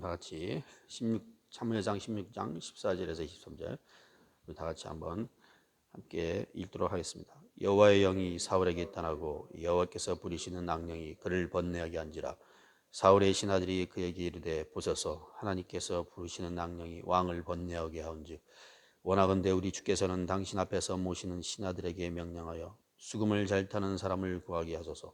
다 같이 16 참여장 16장 14절에서 23절 우리 다 같이 한번 함께 읽도록 하겠습니다. 여호와의 영이 사울에게 떠나고 여호와께서 부리시는 악령이 그를 번뇌하게 한지라. 사울의 신하들이 그에게 이르되 보소서. 하나님께서 부르시는 악령이 왕을 번뇌하게 하온즉 원하건대 우리 주께서는 당신 앞에서 모시는 신하들에게 명령하여 수금을 잘 타는 사람을 구하게 하소서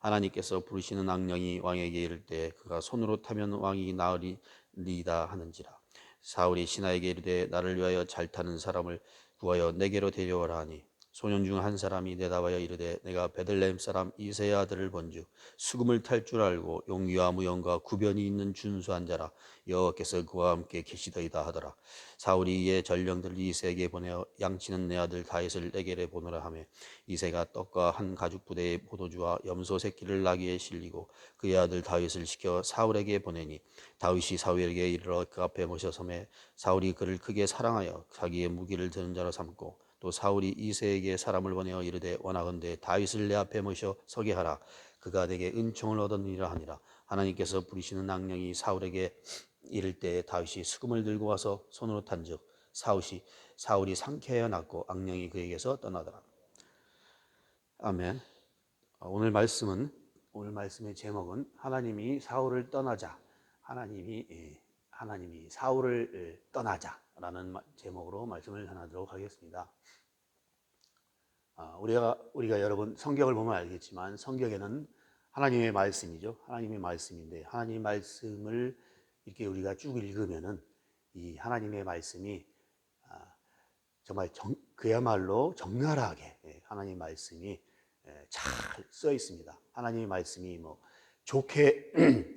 하나님께서 부르시는 악령이 왕에게 이를 때 그가 손으로 타면 왕이 나으리이다 하는지라. 사울이 신하에게 이르되 나를 위하여 잘 타는 사람을 구하여 내게로 데려오라 하니 소년 중 한 사람이 대답하여 이르되 내가 베들레헴 사람 이세의 아들을 본즉 수금을 탈 줄 알고 용기와 무용과 구변이 있는 준수한 자라. 여호와께서 그와 함께 계시더이다 하더라. 사울이 이에 전령들 이세에게 보내어 양치는 내 아들 다윗을 내게로 보내라 하며 이세가 떡과 한 가죽 부대의 포도주와 염소 새끼를 나귀에 실리고 그의 아들 다윗을 시켜 사울에게 보내니 다윗이 사울에게 이르러 그 앞에 모셔섬에 사울이 그를 크게 사랑하여 자기의 무기를 드는 자로 삼고 또 사울이 이세에게 사람을 보내어 이르되 원하건대 다윗을 내 앞에 모셔 서게 하라. 그가 내게 은총을 얻었느니라 하니라. 하나님께서 부리시는 악령이 사울에게 이를 때 다윗이 수금을 들고 와서 손으로 탄즉 사울이 사울이 상쾌하여 났고 악령이 그에게서 떠나더라. 아멘. 어, 오늘 말씀은 오늘 말씀의 제목은 하나님이 사울을 떠나자. 하나님이 예, 하나님이 사울을 예, 떠나자 라는 제목으로 말씀을 전하도록 하겠습니다. 아, 우리가 우리가 여러분 성경을 보면 알겠지만 성경에는 하나님의 말씀이죠. 하나님의 말씀인데 하나님의 말씀을 이렇게 우리가 쭉 읽으면은 이 하나님의 말씀이 아, 정말 정, 그야말로 적나라하게 예, 하나님의 말씀이 예, 잘써 있습니다. 하나님의 말씀이 뭐 좋게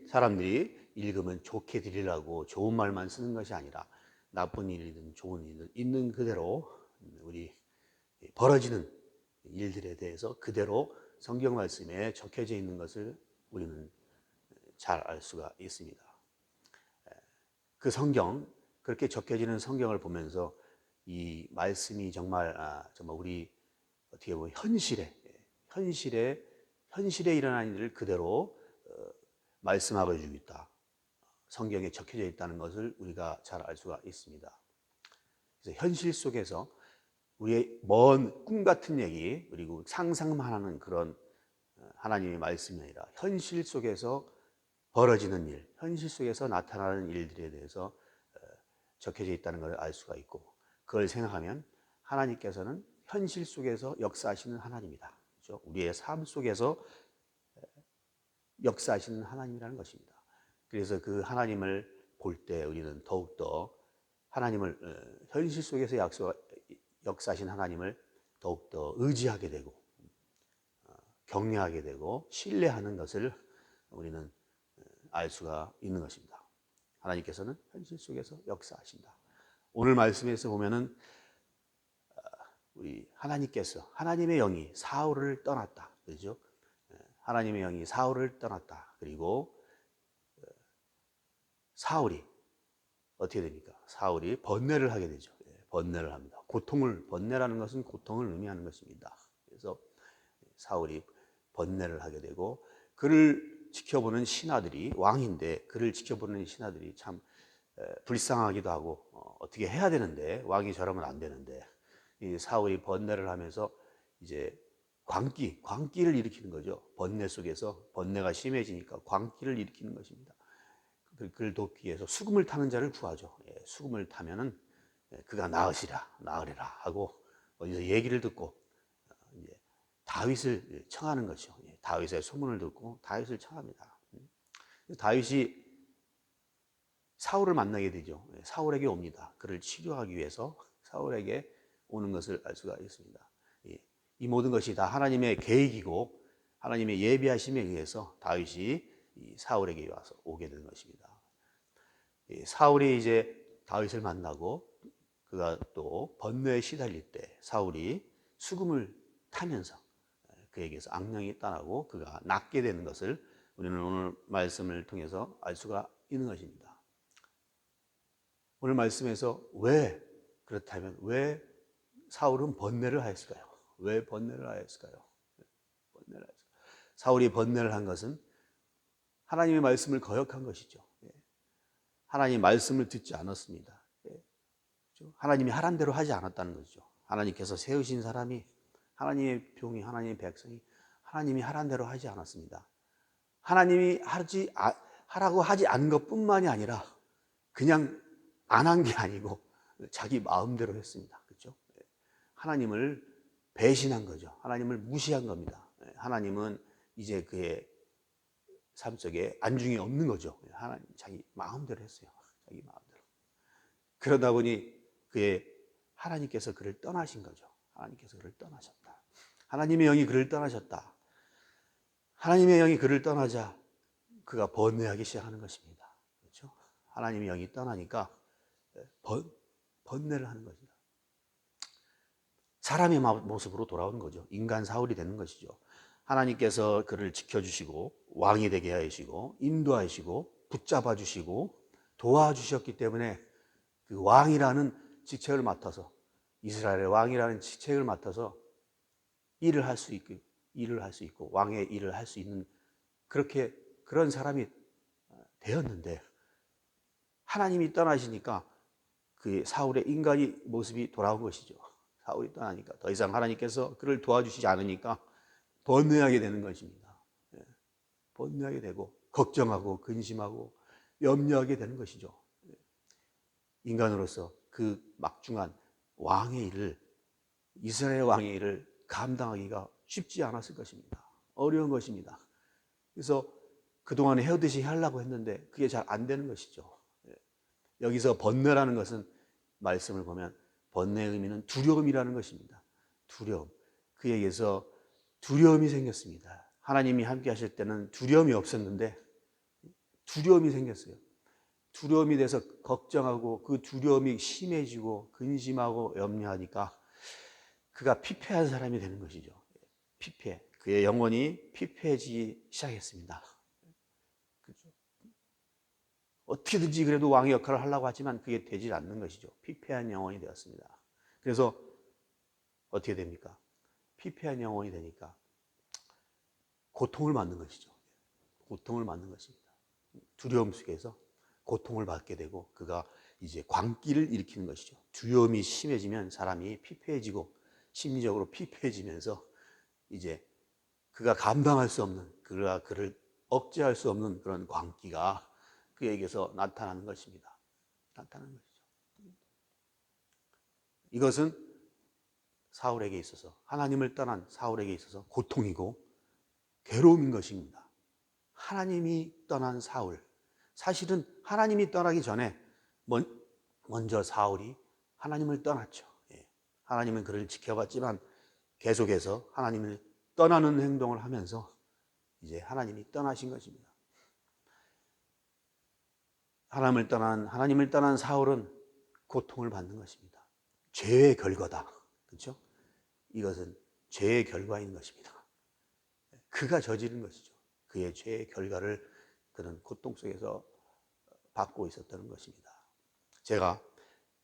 사람들이 읽으면 좋게 들으라고 좋은 말만 쓰는 것이 아니라 나쁜 일이든 좋은 일이든 있는 그대로 우리 벌어지는 일들에 대해서 그대로 성경 말씀에 적혀져 있는 것을 우리는 잘 알 수가 있습니다. 그 성경 그렇게 적혀지는 성경을 보면서 이 말씀이 정말 아, 정말 우리 어떻게 보면 현실에 현실에 현실에 일어난 일을 그대로 어, 말씀하고 주고 있다. 성경에 적혀져 있다는 것을 우리가 잘 알 수가 있습니다. 그래서 현실 속에서 우리의 먼 꿈 같은 얘기 그리고 상상만 하는 그런 어, 하나님의 말씀이 아니라 현실 속에서 벌어지는 일, 현실 속에서 나타나는 일들에 대해서 어, 적혀져 있다는 것을 알 수가 있고 그걸 생각하면 하나님께서는 현실 속에서 역사하시는 하나님이다. 그렇죠? 우리의 삶 속에서 역사하시는 하나님이라는 것입니다. 그래서 그 하나님을 볼 때 우리는 더욱더 하나님을 어, 현실 속에서 약속, 역사하신 하나님을 더욱더 의지하게 되고 어, 격려하게 되고 신뢰하는 것을 우리는 어, 알 수가 있는 것입니다. 하나님께서는 현실 속에서 역사하신다. 오늘 말씀에서 보면은 우리 하나님께서 하나님의 영이 사울을 떠났다. 그죠? 하나님의 영이 사울을 떠났다. 그리고 사울이 어떻게 됩니까? 사울이 번뇌를 하게 되죠. 번뇌를 합니다. 고통을 번뇌라는 것은 고통을 의미하는 것입니다. 그래서 사울이 번뇌를 하게 되고 그를 지켜보는 신하들이 왕인데 그를 지켜보는 신하들이 참 불쌍하기도 하고 어, 어떻게 해야 되는데 왕이 저러면 안 되는데 이 사울이 번뇌를 하면서 이제 광기, 광기를 일으키는 거죠. 번뇌 속에서 번뇌가 심해지니까 광기를 일으키는 것입니다. 그를 돕기 위해서 수금을 타는 자를 구하죠. 예, 수금을 타면은 예, 그가 나으시라, 나으리라 하고 어디서 얘기를 듣고 어, 이제 다윗을 청하는 것이죠. 예, 다윗의 소문을 듣고 다윗을 청합니다. 음. 다윗이 사울을 만나게 되죠. 예, 사울에게 옵니다. 그를 치료하기 위해서 사울에게 오는 것을 알 수가 있습니다. 이 모든 것이 다 하나님의 계획이고 하나님의 예비하심에 의해서 다윗이 사울에게 와서 오게 되는 것입니다. 사울이 이제 다윗을 만나고 그가 또 번뇌에 시달릴 때 사울이 수금을 타면서 그에게서 악령이 떠나고 그가 낫게 되는 것을 우리는 오늘 말씀을 통해서 알 수가 있는 것입니다. 오늘 말씀에서 왜 그렇다면 왜 사울은 번뇌를 하였을까요? 왜 번뇌를 하였을까요? 번뇌를 하였을까요? 사울이 번뇌를 한 것은 하나님의 말씀을 거역한 것이죠. 예. 하나님 말씀을 듣지 않았습니다. 예. 하나님이 하란 대로 하지 않았다는 거죠. 하나님께서 세우신 사람이 하나님의 병이 하나님의 백성이 하나님이 하란 대로 하지 않았습니다. 하나님이 하지 아, 하라고 하지 않은 것뿐만이 아니라 그냥 안 한 게 아니고 자기 마음대로 했습니다. 그렇죠? 하나님을 배신한 거죠. 하나님을 무시한 겁니다. 하나님은 이제 그의 삶 속에 안중이 없는 거죠. 하나님 자기 마음대로 했어요. 자기 마음대로. 그러다 보니 그의 하나님께서 그를 떠나신 거죠. 하나님께서 그를 떠나셨다. 하나님의 영이 그를 떠나셨다. 하나님의 영이 그를 떠나자 그가 번뇌하기 시작하는 것입니다. 그렇죠? 하나님의 영이 떠나니까 번, 번뇌를 하는 것이다. 사람의 모습으로 돌아오는 거죠. 인간 사울이 되는 것이죠. 하나님께서 그를 지켜주시고 왕이 되게 하시고 인도하시고 붙잡아 주시고 도와주셨기 때문에 그 왕이라는 직책을 맡아서 이스라엘의 왕이라는 직책을 맡아서 일을 할 수 있고 일을 할 수 있고 왕의 일을 할 수 있는 그렇게 그런 사람이 되었는데 하나님이 떠나시니까 그 사울의 인간이 모습이 돌아온 것이죠. 사울이 떠나니까 더 이상 하나님께서 그를 도와주시지 않으니까 번뇌하게 되는 것입니다. 예. 번뇌하게 되고 걱정하고 근심하고 염려하게 되는 것이죠. 예. 인간으로서 그 막중한 왕의 일을 이스라엘 왕의 일을 감당하기가 쉽지 않았을 것입니다. 어려운 것입니다. 그래서 그동안에 헤어듯이 하려고 했는데 그게 잘 안 되는 것이죠. 예. 여기서 번뇌라는 것은 말씀을 보면 번뇌의 의미는 두려움이라는 것입니다. 두려움. 그에게서 두려움이 생겼습니다. 하나님이 함께 하실 때는 두려움이 없었는데 두려움이 생겼어요. 두려움이 돼서 걱정하고 그 두려움이 심해지고 근심하고 염려하니까 그가 피폐한 사람이 되는 것이죠. 피폐. 그의 영혼이 피폐해지기 시작했습니다. 어떻게든지 그래도 왕의 역할을 하려고 하지만 그게 되지 않는 것이죠. 피폐한 영혼이 되었습니다. 그래서 어떻게 됩니까? 피폐한 영혼이 되니까 고통을 받는 것이죠. 고통을 받는 것입니다. 두려움 속에서 고통을 받게 되고 그가 이제 광기를 일으키는 것이죠. 두려움이 심해지면 사람이 피폐해지고 심리적으로 피폐해지면서 이제 그가 감당할 수 없는 그가 그를 억제할 수 없는 그런 광기가 그에게서 나타나는 것입니다. 나타나는 것이죠. 이것은 사울에게 있어서 하나님을 떠난 사울에게 있어서 고통이고 괴로움인 것입니다. 하나님이 떠난 사울. 사실은 하나님이 떠나기 전에 먼저 사울이 하나님을 떠났죠. 예. 하나님은 그를 지켜봤지만 계속해서 하나님을 떠나는 행동을 하면서 이제 하나님이 떠나신 것입니다. 하나님을 떠난 하나님을 떠난 사울은 고통을 받는 것입니다. 죄의 결과다. 그렇죠? 이것은 죄의 결과인 것입니다. 그가 저지른 것이죠. 그의 죄의 결과를 그는 고통 속에서 받고 있었다는 것입니다. 제가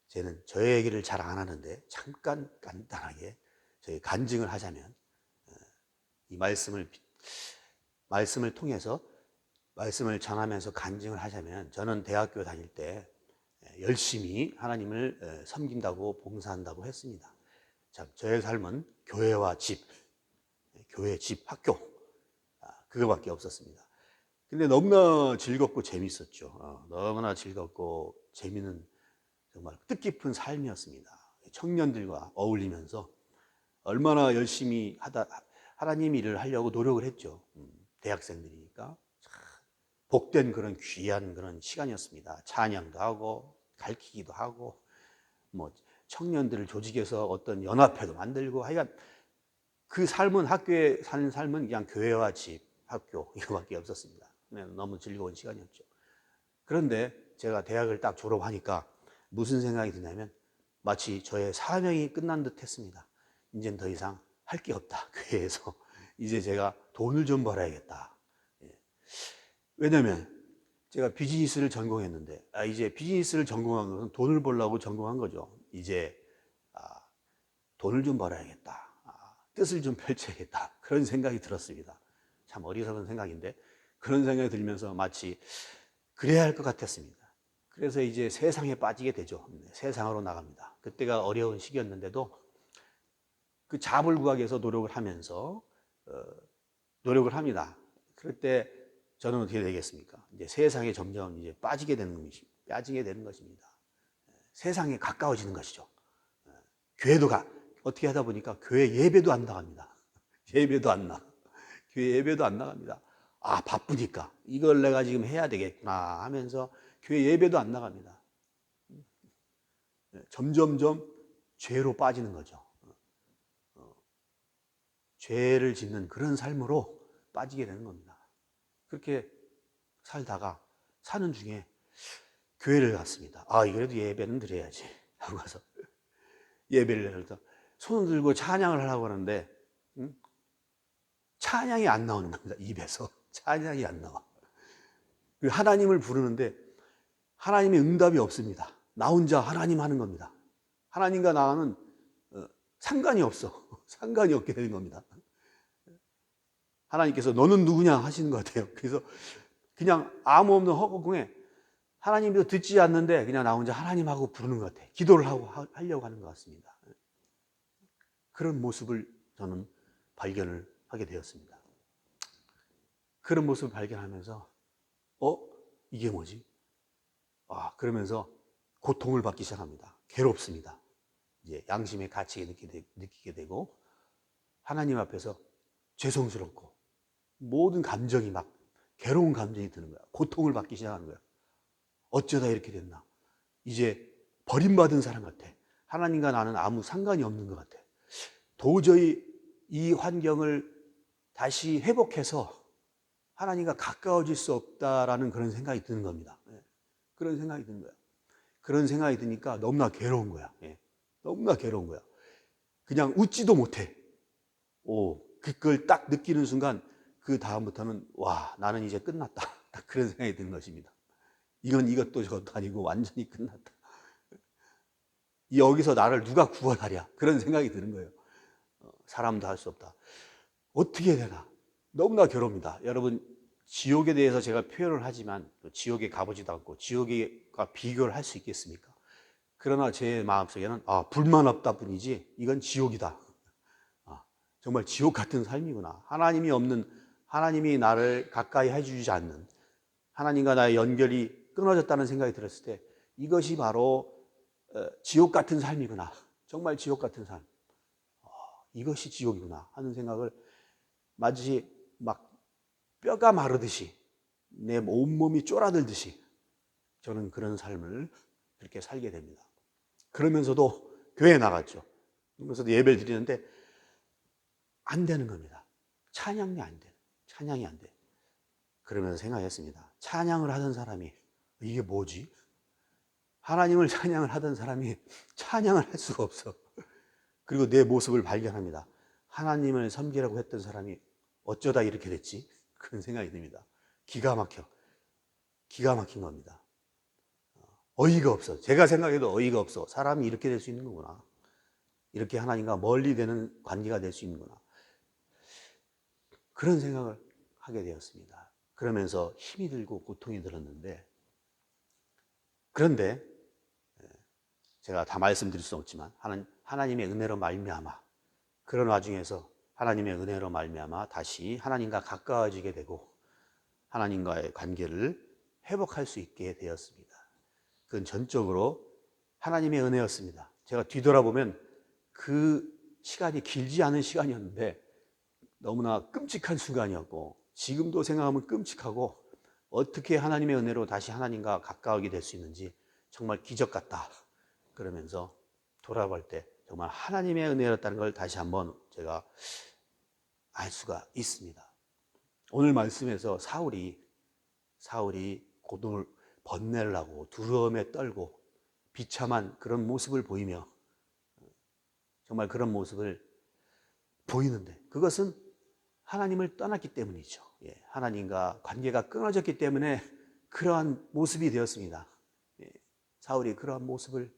저는 저의 얘기를 잘 안 하는데 잠깐 간단하게 저희 간증을 하자면 어, 이 말씀을 말씀을 통해서 말씀을 전하면서 간증을 하자면 저는 대학교 다닐 때 열심히 하나님을 섬긴다고 봉사한다고 했습니다. 자, 저의 삶은 교회와 집, 교회, 집, 학교 아, 그거밖에 없었습니다. 근데 너무나 즐겁고 재밌었죠. 어, 너무나 즐겁고 재미는 정말 뜻깊은 삶이었습니다. 청년들과 어울리면서 얼마나 열심히 하다 하나님 일을 하려고 노력을 했죠. 음, 대학생들이니까 복된 그런 귀한 그런 시간이었습니다. 찬양도 하고 가르치기도 하고 뭐 청년들을 조직해서 어떤 연합회도 만들고 하여간 그 삶은 학교에 사는 삶은 그냥 교회와 집, 학교 이거밖에 없었습니다. 너무 즐거운 시간이었죠. 그런데 제가 대학을 딱 졸업하니까 무슨 생각이 드냐면 마치 저의 사명이 끝난 듯 했습니다. 이젠 더 이상 할 게 없다. 교회에서. 이제 제가 돈을 좀 벌어야겠다. 예. 왜냐면 제가 비즈니스를 전공했는데, 아, 이제 비즈니스를 전공한 것은 돈을 벌려고 전공한 거죠. 이제 아, 돈을 좀 벌어야겠다. 아, 뜻을 좀 펼쳐야겠다. 그런 생각이 들었습니다. 참 어리석은 생각인데 그런 생각이 들면서 마치 그래야 할 것 같았습니다. 그래서 이제 세상에 빠지게 되죠. 네, 세상으로 나갑니다. 그때가 어려운 시기였는데도 그 잡을 구하기 위해서 노력을 하면서 어, 노력을 합니다. 그럴 때 저는 어떻게 되겠습니까? 이제 세상에 점점 이제 빠지게 되는 것이 빠지게 되는 것입니다. 세상에 가까워지는 것이죠. 교회도 가 어떻게 하다 보니까 교회 예배도 안 나갑니다. 예배도 안 나. 교회 예배도 안 나갑니다. 아 바쁘니까 이걸 내가 지금 해야 되겠구나 하면서 교회 예배도 안 나갑니다. 점점점 죄로 빠지는 거죠. 어, 죄를 짓는 그런 삶으로 빠지게 되는 겁니다. 그렇게 살다가 사는 중에 교회를 갔습니다. 아, 이래도 예배는 드려야지. 하고 가서 예배를 해서 손을 들고 찬양을 하려고 하는데, 음? 찬양이 안 나오는 겁니다. 입에서. 찬양이 안 나와. 그 하나님을 부르는데 하나님의 응답이 없습니다. 나 혼자 하나님 하는 겁니다. 하나님과 나는 어, 상관이 없어. 상관이 없게 되는 겁니다. 하나님께서 너는 누구냐 하시는 것 같아요. 그래서 그냥 아무 없는 허공에 하나님도 듣지 않는데 그냥 나 혼자 하나님하고 부르는 것 같아. 기도를 하고 하려고 하는 것 같습니다. 그런 모습을 저는 발견을 하게 되었습니다. 그런 모습을 발견하면서 어 이게 뭐지? 아 그러면서 고통을 받기 시작합니다. 괴롭습니다. 이제 양심의 가치에 느끼게 되고 하나님 앞에서 죄송스럽고 모든 감정이 막 괴로운 감정이 드는 거야. 고통을 받기 시작하는 거야. 어쩌다 이렇게 됐나? 이제 버림받은 사람 같아. 하나님과 나는 아무 상관이 없는 것 같아. 도저히 이 환경을 다시 회복해서 하나님과 가까워질 수 없다라는 그런 생각이 드는 겁니다. 예. 그런 생각이 드는 거야. 그런 생각이 드니까 너무나 괴로운 거야. 예. 너무나 괴로운 거야. 그냥 웃지도 못해. 오, 그걸 딱 느끼는 순간 그 다음부터는 와 나는 이제 끝났다 딱 그런 생각이 드는 것입니다. 이건 이것도 저것도 아니고 완전히 끝났다. 여기서 나를 누가 구원하랴 그런 생각이 드는 거예요. 어, 사람도 할 수 없다. 어떻게 되나 너무나 괴롭습니다. 여러분 지옥에 대해서 제가 표현을 하지만 지옥에 가보지도 않고 지옥과 비교를 할 수 있겠습니까? 그러나 제 마음속에는 아 불만 없다 뿐이지 이건 지옥이다. 아, 정말 지옥 같은 삶이구나. 하나님이 없는 하나님이 나를 가까이 해주지 않는 하나님과 나의 연결이 끊어졌다는 생각이 들었을 때 이것이 바로 어, 지옥 같은 삶이구나. 정말 지옥 같은 삶. 어, 이것이 지옥이구나 하는 생각을 마치 막 뼈가 마르듯이 내 온몸이 쫄아들듯이 저는 그런 삶을 그렇게 살게 됩니다. 그러면서도 교회에 나갔죠. 그러면서도 예배를 드리는데 안 되는 겁니다. 찬양이 안 돼. 찬양이 안 돼. 그러면서 생각했습니다. 찬양을 하던 사람이 이게 뭐지? 하나님을 찬양을 하던 사람이 찬양을 할 수가 없어. 그리고 내 모습을 발견합니다. 하나님을 섬기라고 했던 사람이 어쩌다 이렇게 됐지? 그런 생각이 듭니다. 기가 막혀. 기가 막힌 겁니다. 어이가 없어. 제가 생각해도 어이가 없어. 사람이 이렇게 될 수 있는 거구나. 이렇게 하나님과 멀리 되는 관계가 될 수 있는구나. 그런 생각을 하게 되었습니다. 그러면서 힘이 들고 고통이 들었는데 그런데 예, 제가 다 말씀드릴 수 없지만 하나님의 은혜로 말미암아 그런 와중에서 하나님의 은혜로 말미암아 다시 하나님과 가까워지게 되고 하나님과의 관계를 회복할 수 있게 되었습니다. 그건 전적으로 하나님의 은혜였습니다. 제가 뒤돌아보면 그 시간이 길지 않은 시간이었는데 너무나 끔찍한 순간이었고 지금도 생각하면 끔찍하고 어떻게 하나님의 은혜로 다시 하나님과 가까우게 될 수 있는지 정말 기적 같다. 그러면서 돌아볼 때 정말 하나님의 은혜였다는 걸 다시 한번 제가 알 수가 있습니다. 오늘 말씀에서 사울이 사울이 고통을 번내려고 두려움에 떨고 비참한 그런 모습을 보이며 정말 그런 모습을 보이는데 그것은 하나님을 떠났기 때문이죠. 예, 하나님과 관계가 끊어졌기 때문에 그러한 모습이 되었습니다. 예, 사울이 그러한 모습을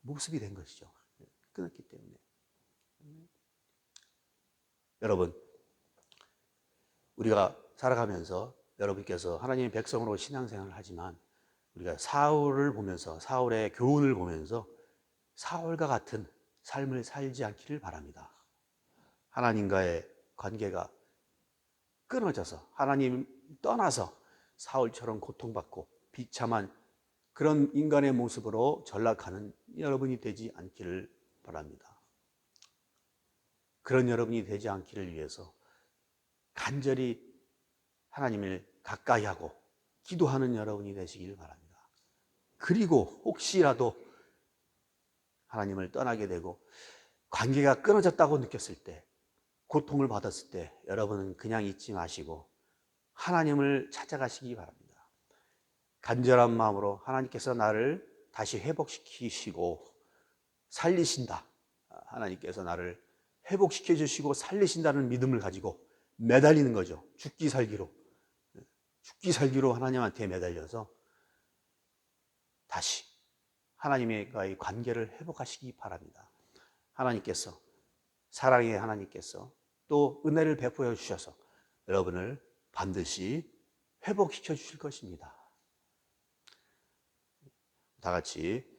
모습이 된 것이죠. 예, 끊었기 때문에. 여러분, 우리가 살아가면서 여러분께서 하나님의 백성으로 신앙생활을 하지만 우리가 사울을 보면서 사울의 교훈을 보면서 사울과 같은 삶을 살지 않기를 바랍니다. 하나님과의 관계가 끊어져서 하나님 떠나서 사울처럼 고통받고 비참한 그런 인간의 모습으로 전락하는 여러분이 되지 않기를 바랍니다. 그런 여러분이 되지 않기를 위해서 간절히 하나님을 가까이 하고 기도하는 여러분이 되시길 바랍니다. 그리고 혹시라도 하나님을 떠나게 되고 관계가 끊어졌다고 느꼈을 때, 고통을 받았을 때 여러분은 그냥 잊지 마시고 하나님을 찾아가시기 바랍니다. 간절한 마음으로 하나님께서 나를 다시 회복시키시고 살리신다. 하나님께서 나를 회복시켜 주시고 살리신다는 믿음을 가지고 매달리는 거죠. 죽기 살기로. 죽기 살기로 하나님한테 매달려서 다시 하나님과의 관계를 회복하시기 바랍니다. 하나님께서 사랑의 하나님께서 또 은혜를 베풀어 주셔서 여러분을 반드시 회복시켜 주실 것입니다. 다 같이